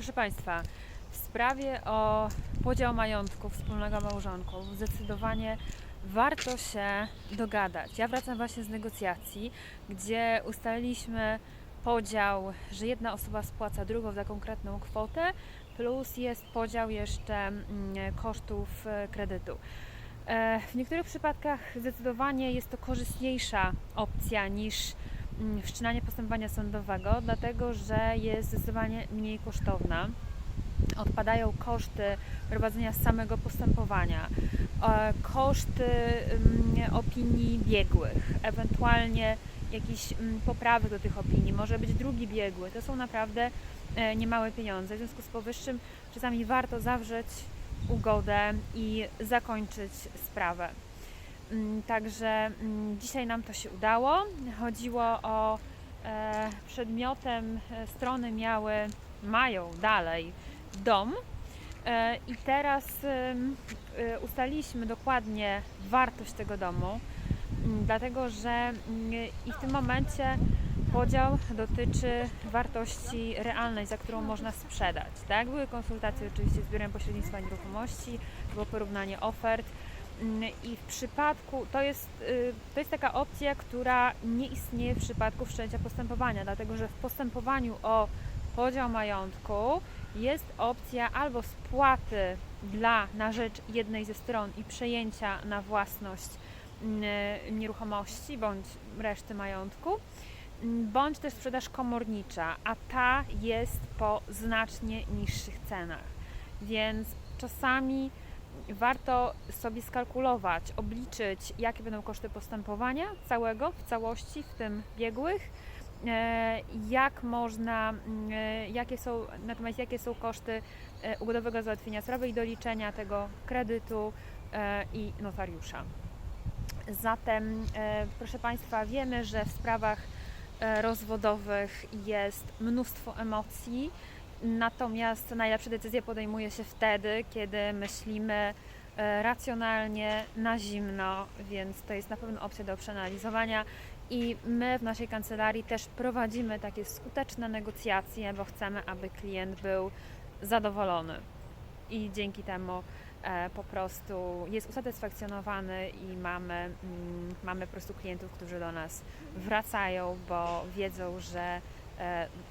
Proszę Państwa, w sprawie o podział majątku wspólnego małżonków zdecydowanie warto się dogadać. Ja wracam właśnie z negocjacji, gdzie ustaliliśmy podział, że jedna osoba spłaca drugą za konkretną kwotę, plus jest podział jeszcze mm, kosztów e, kredytu. E, W niektórych przypadkach zdecydowanie jest to korzystniejsza opcja niż wszczynanie postępowania sądowego, dlatego że jest zdecydowanie mniej kosztowna. Odpadają koszty prowadzenia samego postępowania, e, koszty mm, opinii biegłych, ewentualnie jakieś mm, poprawy do tych opinii, może być drugi biegły. To są naprawdę e, niemałe pieniądze. W związku z powyższym czasami warto zawrzeć ugodę i zakończyć sprawę. Mm, Także mm, dzisiaj nam to się udało. Chodziło o e, przedmiotem e, strony miały, mają dalej dom. E, I teraz ustaliliśmy dokładnie wartość tego domu, mm, dlatego że i w tym momencie podział dotyczy wartości realnej, za którą można sprzedać. Tak? Były konsultacje oczywiście z Biurem Pośrednictwa Nieruchomości, było porównanie ofert. Mm, I w przypadku, to jest, y, to jest taka opcja, która nie istnieje w przypadku wszczęcia postępowania, dlatego że w postępowaniu o podział majątku jest opcja albo spłaty dla na rzecz jednej ze stron i przejęcia na własność mm, nieruchomości bądź reszty majątku, mm, bądź też sprzedaż komornicza, a ta jest po znacznie niższych cenach. Więc czasami warto sobie skalkulować, obliczyć, jakie będą koszty postępowania całego, w całości, w tym biegłych, e, jak można, e, jakie są, natomiast jakie są koszty e, ugodowego załatwienia sprawy i doliczenia tego kredytu i notariusza. Zatem, proszę Państwa, wiemy, że w sprawach rozwodowych jest mnóstwo emocji, natomiast najlepsze decyzje podejmuje się wtedy, kiedy myślimy e, racjonalnie, na zimno, więc to jest na pewno opcja do przeanalizowania. I my w naszej kancelarii też prowadzimy takie skuteczne negocjacje, bo chcemy, aby klient był zadowolony. I dzięki temu e, po prostu jest usatysfakcjonowany i mamy, mm, mamy po prostu klientów, którzy do nas wracają, bo wiedzą, że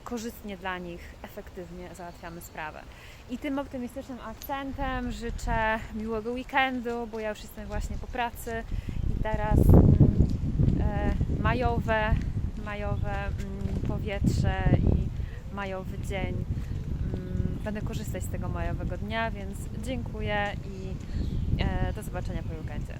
korzystnie dla nich efektywnie załatwiamy sprawę. I tym optymistycznym akcentem życzę miłego weekendu, bo ja już jestem właśnie po pracy i teraz mm, e, majowe, majowe mm, powietrze i majowy dzień. Mm, Będę korzystać z tego majowego dnia, więc dziękuję i e, do zobaczenia po weekendzie.